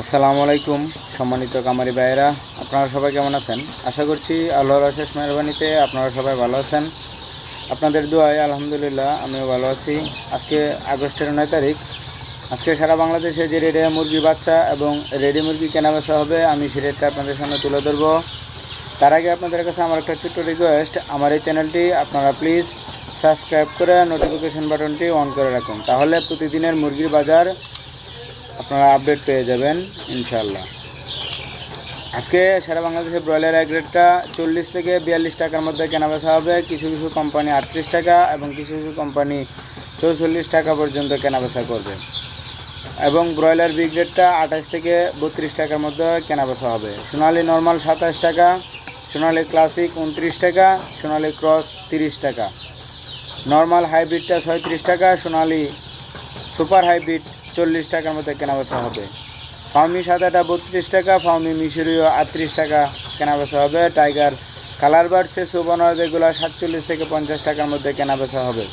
আসসালামু আলাইকুম, সম্মানিত কামারি ভাইয়েরা। আপনারা সবাই কেমন আছেন? আশা করছি আল্লাহর অশেষ মেহরবানিতে আপনারা সবাই ভালো আছেন। আপনাদের দোয়ায় আলহামদুলিল্লাহ আমিও ভালো আছি। আজকে আগস্টের নয় তারিখ। আজকে সারা বাংলাদেশে যে রেডে মুরগি বাচ্চা এবং রেডি মুরগি কেনা বেচা হবে, আমি সে রেটটা আপনাদের সামনে তুলে ধরবো। তার আগে আপনাদের কাছে আমার একটা ছোট্ট রিকোয়েস্ট আমার এই চ্যানেলটি আপনারা প্লিজ সাবস্ক্রাইব করে নোটিফিকেশন বাটনটি অন করে রাখুন। তাহলে প্রতিদিনের মুরগির বাজার আপনারা আপডেট পেয়ে যাবেন ইনশাল্লাহ আজকে সারা বাংলাদেশে ব্রয়লার এক রেটটা চল্লিশ থেকে বিয়াল্লিশ টাকার মধ্যে কেনা বেচা হবে। কিছু কিছু কোম্পানি আটত্রিশ টাকা এবং কিছু কিছু কোম্পানি চৌচল্লিশ টাকা পর্যন্ত কেনা বেচা করবে। এবং ব্রয়লার বিগ রেটটা আঠাশ থেকে বত্রিশ টাকার মধ্যে কেনা বেচা হবে। সোনালি নর্মাল সাতাশ টাকা, সোনালি ক্লাসিক উনত্রিশ টাকা, সোনালি ক্রস তিরিশ টাকা। নর্মাল হাইব্রিডটা ছয়ত্রিশ টাকা, সোনালি সুপার হাইব্রিড চল্লিশ টাকার মধ্যে কেনাবেচা হবে। ফাউমি সাদাটা বত্রিশ টাকা, ফাউমি মিশরীয় আটত্রিশ টাকা কেনাবেচা হবে। টাইগার কালার বার্ডসে সুবর্ণ যেগুলো সাতচল্লিশ থেকে পঞ্চাশ টাকার মধ্যে কেনাবেচা হবে।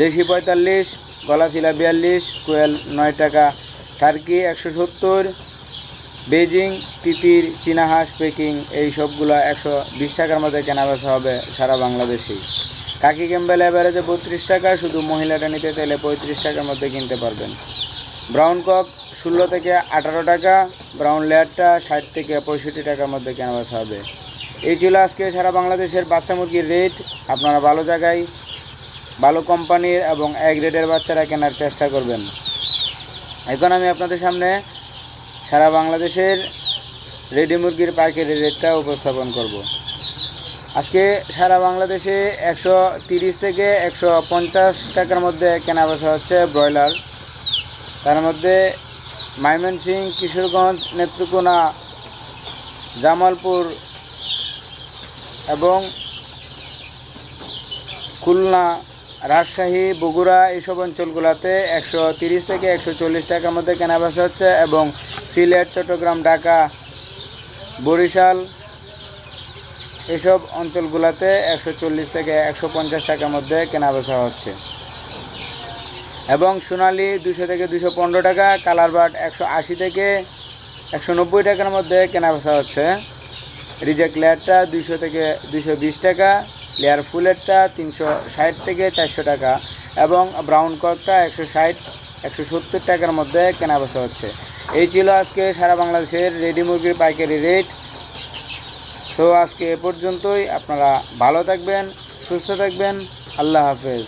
দেশি পঁয়তাল্লিশ, গলাফিলা বিয়াল্লিশ, কোয়েল নয় টাকা, টার্কি একশো সত্তর বেজিং তিতির চীনাহাঁস পেকিং, এই সবগুলো একশো বিশ টাকার মধ্যে কেনাবেচা হবে সারা বাংলাদেশেই। কাকি ক্যাম্বেল অ্যাভারেজে বত্রিশ টাকা, শুধু মহিলাটা নিতে চাইলে পঁয়ত্রিশ টাকার মধ্যে কিনতে পারবেন। ব্রাউন কক ষোলো থেকে আঠারো টাকা ব্রাউন লেয়ারটা ষাট থেকে পঁয়ষট্টি টাকার মধ্যে কেনাবেচা হবে। এই ছিল আজকে সারা বাংলাদেশের বাচ্চা মুরগির রেট আপনারা ভালো জায়গায়, ভালো কোম্পানির এবং এক রেটের বাচ্চারা কেনার চেষ্টা করবেন। এখন আমি আপনাদের সামনে সারা বাংলাদেশের রেডি মুরগির পাইকারি রেটটা উপস্থাপন করব। আজকে সারা বাংলাদেশে একশো তিরিশ থেকে একশো পঞ্চাশ টাকার মধ্যে কেনা বেচা হচ্ছে ব্রয়লার। তার মধ্যে ময়মনসিং, কিশোরগঞ্জ, নেত্রকোনা, জামালপুর এবং খুলনা, রাজশাহী, বগুড়া এইসব অঞ্চলগুলোতে একশো তিরিশ থেকে একশো চল্লিশ টাকার মধ্যে কেনা বেচা হচ্ছে এবং সিলেট, চট্টগ্রাম, ঢাকা, বরিশাল এসব অঞ্চলগুলোতে একশো চল্লিশ থেকে একশো পঞ্চাশ টাকার মধ্যে কেনা বেচা হচ্ছে। এবং সোনালি দুশো থেকে দুশো পনেরো টাকা, কালার বাট একশো আশি থেকে একশো নব্বই টাকার মধ্যে কেনা বেচা হচ্ছে। রিজেক্ট লেয়ারটা দুশো থেকে দুশো বিশ টাকা, লেয়ার ফুলেরটা তিনশো ষাট থেকে চারশো টাকা, এবং ব্রাউন ককটা একশো ষাট, একশো সত্তর টাকার মধ্যে কেনা বেচা হচ্ছে। এই ছিল আজকে সারা বাংলাদেশের রেডি মুরগির পাইকারি রেট সো আজকে এ পর্যন্তই। আপনারা ভালো থাকবেন সুস্থ থাকবেন। আল্লাহ হাফেজ।